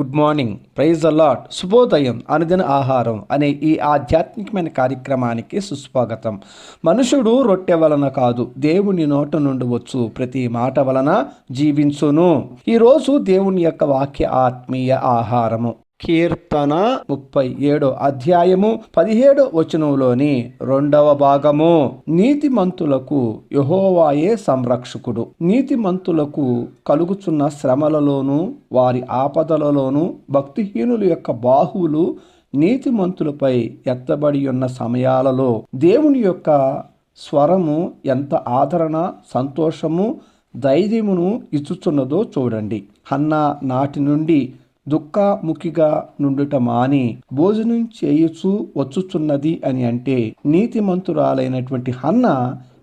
Good morning praise allot శుభోదయం అనుదిన ఆహారం అనే ఈ ఆధ్యాత్మికమైన కార్యక్రమానికి సుస్వాగతం. మనుషుడు రొట్టె వలన కాదు దేవుని నోట నుండి వచ్చు. ప్రతి మాట వలన జీవించును. ఈరోజు దేవుని యొక్క వాక్య ఆత్మీయ ఆహారము. కీర్తన ముప్పై ఏడో అధ్యాయము పదిహేడో వచనంలోని రెండవ భాగము. నీతిమంతులకు యహోవాయే సంరక్షకుడు. నీతిమంతులకు కలుగుచున్న శ్రమలలోనూ వారి ఆపదలలోనూ భక్తిహీనుల యొక్క బాహువులు నీతిమంతులపై ఎత్తబడి ఉన్న సమయాలలో దేవుని యొక్క స్వరము ఎంత ఆదరణ సంతోషము ధైర్యమును ఇచ్చుచున్నదో చూడండి. హన్నా నాటి నుండి దుఃఖముఖిగా నుండుట మాని భోజనం చేయుచు వచ్చుచున్నది అని అంటే నీతిమంతురాలైనటువంటి హన్న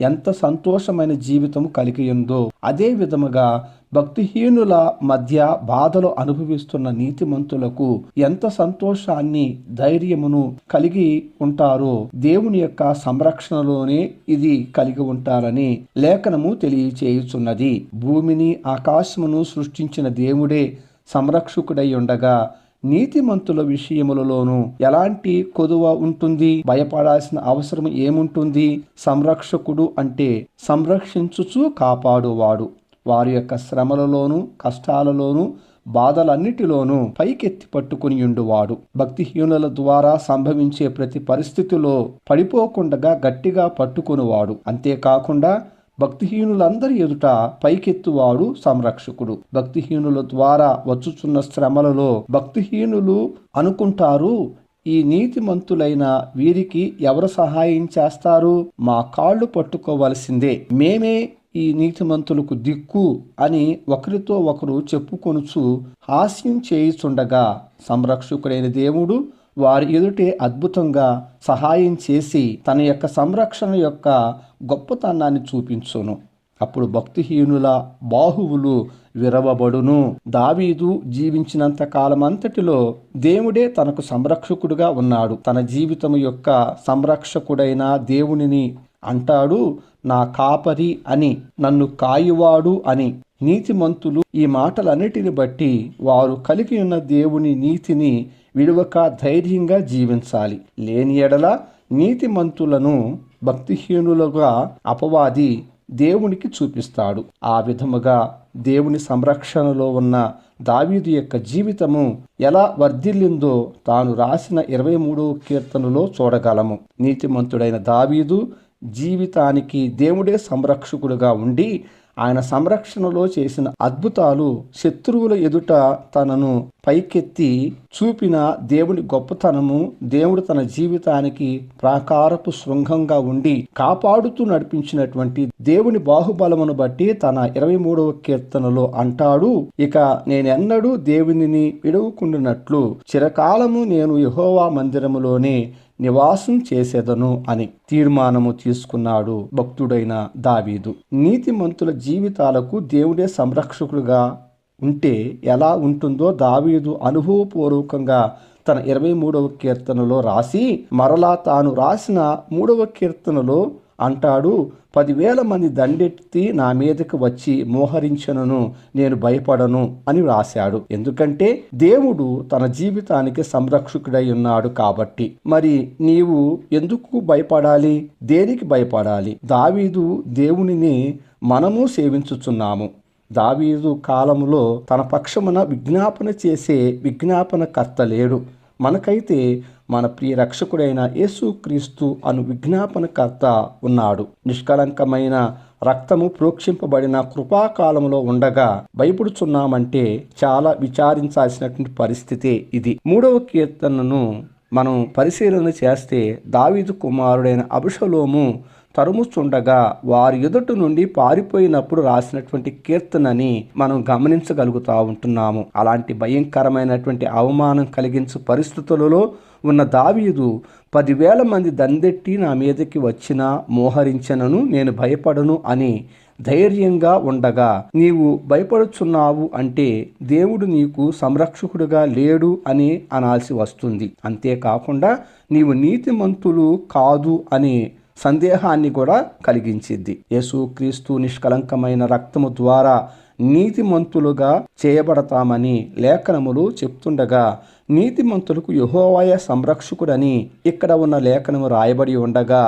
ఎంత సంతోషమైన జీవితం కలిగి ఉందో అదే విధముగా భక్తిహీనుల మధ్య బాధలు అనుభవిస్తున్న నీతిమంతులకు ఎంత సంతోషాన్ని ధైర్యమును కలిగి ఉంటారో దేవుని యొక్క సంరక్షణలోనే ఇది కలిగి ఉంటారని లేఖనము తెలియచేయుచున్నది. భూమిని ఆకాశమును సృష్టించిన దేవుడే సంరక్షకుడై ఉండగా నీతిమంతుల విషయములలోనూ ఎలాంటి కొదువ ఉంటుంది? భయపడాల్సిన అవసరం ఏముంటుంది? సంరక్షకుడు అంటే సంరక్షించుచు కాపాడువాడు. వారి యొక్క శ్రమలలోనూ కష్టాలలోనూ బాధలన్నిటిలోనూ పైకెత్తి పట్టుకుని ఉండువాడు భక్తిహీనుల ద్వారా సంభవించే ప్రతి పరిస్థితిలో పడిపోకుండా గట్టిగా పట్టుకునివాడు. అంతేకాకుండా భక్తిహీనులందరి ఎదుట పైకెత్తువాడు సంరక్షకుడు. భక్తిహీనుల ద్వారా వచ్చుచున్న శ్రమలలో భక్తిహీనులు అనుకుంటారు ఈ నీతిమంతులైన వీరికి ఎవరు సహాయం చేస్తారు? మా కాళ్ళు పట్టుకోవలసిందే. మేమే ఈ నీతిమంతులకు దిక్కు అని ఒకరితో ఒకరు చెప్పుకొనుచు హాస్యం చేయుచుండగా సంరక్షకుడైన దేవుడు వారి ఎదుటే అద్భుతంగా సహాయం చేసి తన యొక్క సంరక్షణ యొక్క గొప్పతనాన్ని చూపించును. అప్పుడు భక్తిహీనుల బాహువులు విరవబడును. దావీదు జీవించినంత కాలమంతటిలో దేవుడే తనకు సంరక్షకుడుగా ఉన్నాడు. తన జీవితం యొక్క సంరక్షకుడైన దేవునిని అంటాడు నా కాపరి అని నన్ను కాయువాడు అని. నీతిమంతులు ఈ మాటలన్నిటిని బట్టి వారు కలిగి ఉన్న దేవుని నీతిని విడువక ధైర్యంగా జీవించాలి. లేని ఎడల నీతిమంతులను భక్తిహీనులుగా అపవాది దేవునికి చూపిస్తాడు. ఆ విధముగా దేవుని సంరక్షణలో ఉన్న దావీదు యొక్క జీవితము ఎలా వర్ధిల్లిందో తాను రాసిన ఇరవై మూడవ కీర్తనలో చూడగలము. నీతిమంతుడైన దావీదు జీవితానికి దేవుడే సంరక్షకుడుగా ఉండి ఆయన సంరక్షణలో చేసిన అద్భుతాలు శత్రువుల ఎదుట తనను పైకెత్తి చూపిన దేవుని గొప్పతనము దేవుడు తన జీవితానికి ప్రాకారపు శృంగంగా ఉండి కాపాడుతూ నడిపించినటువంటి దేవుని బాహుబలమును బట్టి తన ఇరవై మూడవ కీర్తనలో అంటాడు ఇక నేనెన్నడూ దేవునిని విడవకుండినట్లు. చిరకాలము నేను యహోవా మందిరములోనే నివాసం చేసేదను అని తీర్మానము తీసుకున్నాడు భక్తుడైన దావీదు. నీతిమంతుల జీవితాలకు దేవుడే సంరక్షకుడుగా ఉంటే ఎలా ఉంటుందో దావీదు అనుభవపూర్వకంగా తన ఇరవై మూడవ కీర్తనలో రాసి మరలా తాను రాసిన మూడవ కీర్తనలో అంటాడు పదివేల మంది దండెత్తి నా మీదకి వచ్చి మోహరించనను నేను భయపడను అని రాశాడు ఎందుకంటే దేవుడు తన జీవితానికి సంరక్షకుడై ఉన్నాడు కాబట్టి. మరి నీవు ఎందుకు భయపడాలి? దేనికి భయపడాలి? దావీదు దేవునిని మనము సేవించుచున్నాము. దావీదు కాలములో తన పక్షమున విజ్ఞాపన చేసే విజ్ఞాపన కర్త లేడు. మనకైతే మన ప్రియ రక్షకుడైన యేసుక్రీస్తు అను విజ్ఞాపనకర్త ఉన్నాడు. నిష్కలంకమైన రక్తము ప్రోక్షింపబడిన కృపాకాలంలో ఉండగా భయపడుచున్నామంటే చాలా విచారించాల్సినటువంటి పరిస్థితే ఇది. మూడవ కీర్తనను మనం పరిశీలన చేస్తే దావీదు కుమారుడైన అభిషలోము తరుముచుండగా వారి ఎదుటి నుండి పారిపోయినప్పుడు రాసినటువంటి కీర్తనని మనం గమనించగలుగుతా ఉంటున్నాము. అలాంటి భయంకరమైనటువంటి అవమానం కలిగించు పరిస్థితులలో ఉన్న దావీదు పదివేల మంది దందెట్టి నా మీదకి వచ్చినా మోహరించనను నేను భయపడను అని ధైర్యంగా ఉండగా నీవు భయపడుచున్నావు అంటే దేవుడు నీకు సంరక్షకుడుగా లేడు అని అనాల్సి వస్తుంది. అంతేకాకుండా నీవు నీతిమంతులు కాదు అని సందేహాన్ని కూడా కలిగించింది యేసుక్రీస్తు నిష్కలంకమైన రక్తము ద్వారా నీతిమంతులుగా చేయబడతామని లేఖనములు చెప్తుండగా నీతిమంతులకు యహోవాయ సంరక్షకుడని ఇక్కడ ఉన్న లేఖనము రాయబడి ఉండగా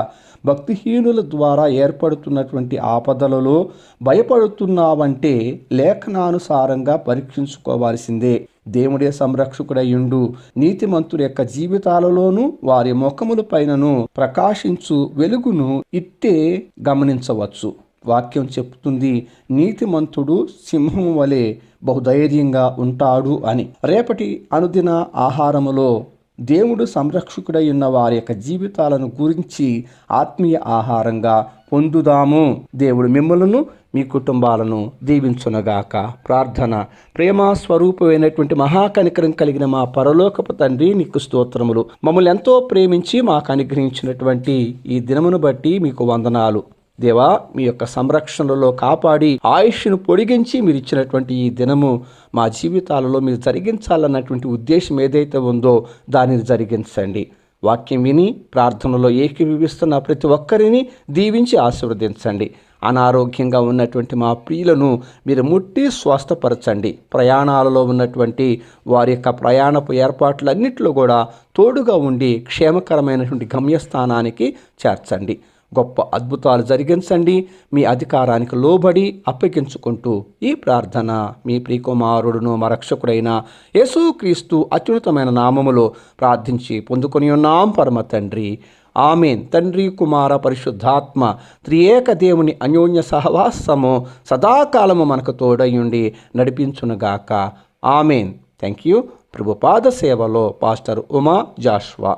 భక్తిహీనుల ద్వారా ఏర్పడుతున్నటువంటి ఆపదలలో భయపడుతున్నావంటే లేఖనానుసారంగా పరీక్షించుకోవాల్సిందే. దేవుడే సంరక్షకుడయ్యుండు. నీతిమంతుడు యొక్క జీవితాలలోనూ వారి ముఖముల పైనను ప్రకాశించు వెలుగును ఇట్టే గమనించవచ్చు. వాక్యం చెప్తుంది నీతిమంతుడు సింహం వలె బహుధైర్యంగా ఉంటాడు అని. రేపటి అనుదిన ఆహారములో దేవుడు సంరక్షకుడై ఉన్న వారి యొక్క జీవితాలను గురించి ఆత్మీయ ఆహారంగా పొందుదాము. దేవుడు మిమ్మలను మీ కుటుంబాలను దీవించునగాక. ప్రార్థన. ప్రేమ స్వరూపమైనటువంటి మహాకనికరం కలిగిన మా పరలోకపు తండ్రి నీకు స్తోత్రములు. మమ్మల్ని ఎంతో ప్రేమించి మాకు అనుగ్రహించినటువంటి ఈ దినమును బట్టి మీకు వందనాలు. దేవా మీ యొక్క సంరక్షణలో కాపాడి ఆయుష్ను పొడిగించి మీరు ఇచ్చినటువంటి ఈ దినము మా జీవితాలలో మీరు జరిగించాలన్నటువంటి ఉద్దేశం ఏదైతే ఉందో దానిని జరిగించండి. వాక్యం విని ప్రార్థనలో ఏకీభవిస్తున్న ప్రతి ఒక్కరిని దీవించి ఆశీర్వదించండి. అనారోగ్యంగా ఉన్నటువంటి మా ప్రియులను మీరు ముట్టి స్వస్థపరచండి. ప్రయాణాలలో ఉన్నటువంటి వారి యొక్క ప్రయాణపు ఏర్పాట్లన్నింటిలో కూడా తోడుగా ఉండి క్షేమకరమైనటువంటి గమ్యస్థానానికి చేర్చండి. గొప్ప అద్భుతాలు జరిగించండి. మీ అధికారానికి లోబడి అప్పగించుకుంటూ ఈ ప్రార్థన మీ ప్రియకుమారుడును మా రక్షకుడైన యేసుక్రీస్తు అత్యున్నతమైన నామములో ప్రార్థించి పొందుకొని ఉన్నాం. పరమ తండ్రి. ఆమెన్. తండ్రి కుమార పరిశుద్ధాత్మ త్రియేక దేవుని అన్యోన్య సహవాసము సదాకాలము మనకు తోడయుండి నడిపించునుగాక. ఆమెన్. థ్యాంక్ యూ ప్రభుపాద సేవలో పాస్టర్ ఉమా జాష్వా.